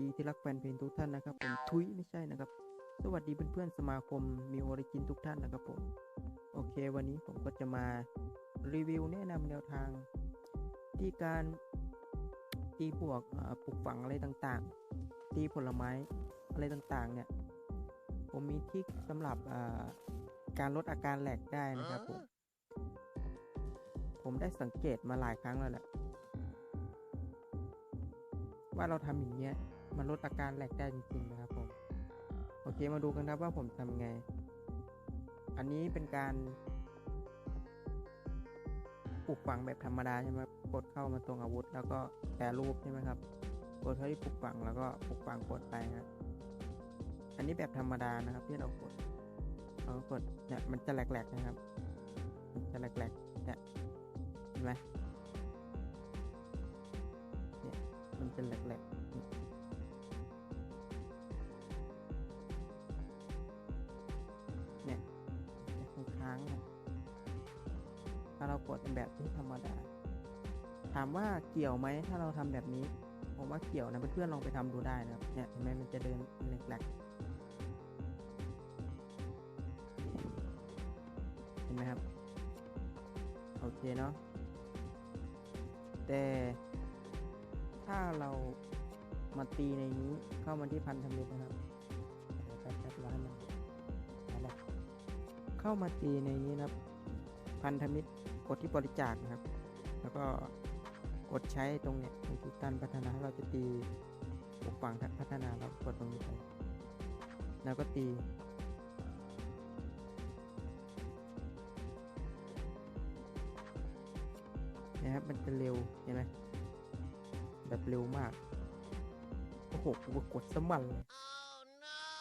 ดีที่รักแฟนเพลงทุกท่านนะครับผมทุยไม่ใช่นะครับ สวัสดีเพื่อนๆสมาคมมีโอริจินทุกท่านนะครับผมโอเค วันนี้ผมก็จะมารีวิวแนะนำแนวทาง ที่การตีบวกเอ่อปลูกฝังอะไรต่างๆ ตีผลไม้อะไรต่างๆ เนี่ย ผมมีทริกสำหรับอ่าการลดอาการแหลกได้นะครับผมผมได้สังเกตมาหลายครั้งแล้วแหละว่าเราทำอย่างเงี้ย มันลดอาการแหลกได้จริงๆนะครับผมโอเคมาดูกันครับว่าผมทำไง อันนี้เป็นการปลูกฝังแบบธรรมดาใช่ไหมกดเข้ามาตรงอาวุธ แล้วก็แปรรูปใช่ไหมครับกดเข้าที่ปลูกฝังแล้วก็ปลูกฝังกดไปครับอันนี้แบบธรรมดานะครับที่เรากดเราก็กดเนี่ยมันจะแหลกๆนะครับ มันจะแหลกๆเนี่ยเห็นไหม ถ้าเรากดเป็นแบบที่ธรรมดา ถามว่าเกี่ยวไหมถ้าเราทำแบบนี้ ผมว่าเกี่ยวนะเพื่อนๆลองไปทำดูได้นะครับเนี่ยเห็นไหมมันจะเดินแหลกๆเห็นไหมครับโอเคเนาะแต่ถ้าเรามาตีในนี้เข้ามาที่พันธมิตรนะครับแป๊บแป๊บร้อยมันะไรเข้ามาตีในนี้นะครับ พันธมิตรกดที่บริจาคนะครับ แล้วก็กดใช้ตรงเนี้ยตรงที่การพัฒนาเราจะตีปกฝังพัฒนาเรากดตรงนี้ไปแล้วก็ตีนะครับมันจะเร็วเห็นไหมแบบเร็วมากโอ้โหกูกดสมันเลย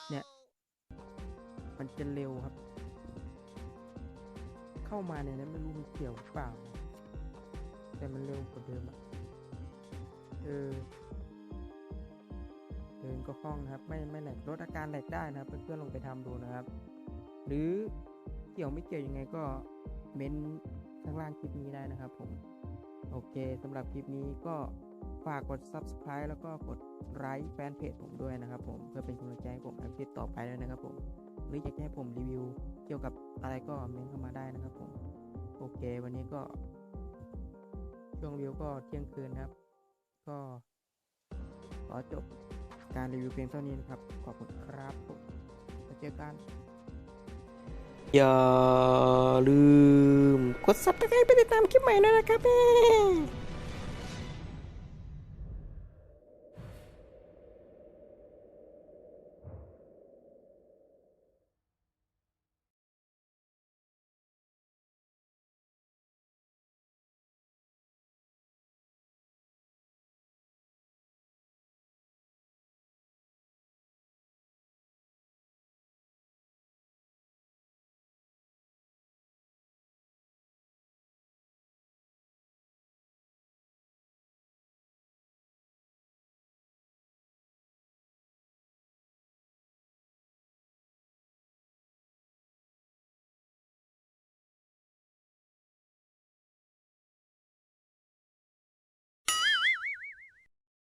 เนี่ย มันจะเร็วครับ เข้ามาในนั้นไม่รู้มันเกี่ยวหรือเปล่า แต่มันเร็วกว่าเดิมอะเออเดินก็คล่องนะครับ ไม่ไม่แหลกลดอาการแหลกได้นะครับเพื่อนๆลงไปทำดูนะครับ หรือเกี่ยวไม่เกี่ยวยังไงก็เม้นข้างล่างคลิปนี้ได้นะครับผม โอเคสำหรับคลิปนี้ก็ ฝากกด subscribe แล้วก็กดไลค์แฟนเพจผมด้วยนะครับผมเพื่อเป็นกำลังใจให้ผมทำคลิปต่อไปด้วยนะครับผมหรืออยากให้ผมรีวิวเกี่ยวกับอะไรก็เมนเข้ามาได้นะครับผมโอเค วันนี้ก็ช่วงรีวิวก็เที่ยงคืนครับ ก็ขอจบการรีวิวเพียงเท่านี้นะครับ ขอบคุณครับผมแล้วเจอกันอย่าลืมกด subscribe ไปติดตามคลิปใหม่ด้วยนะครับ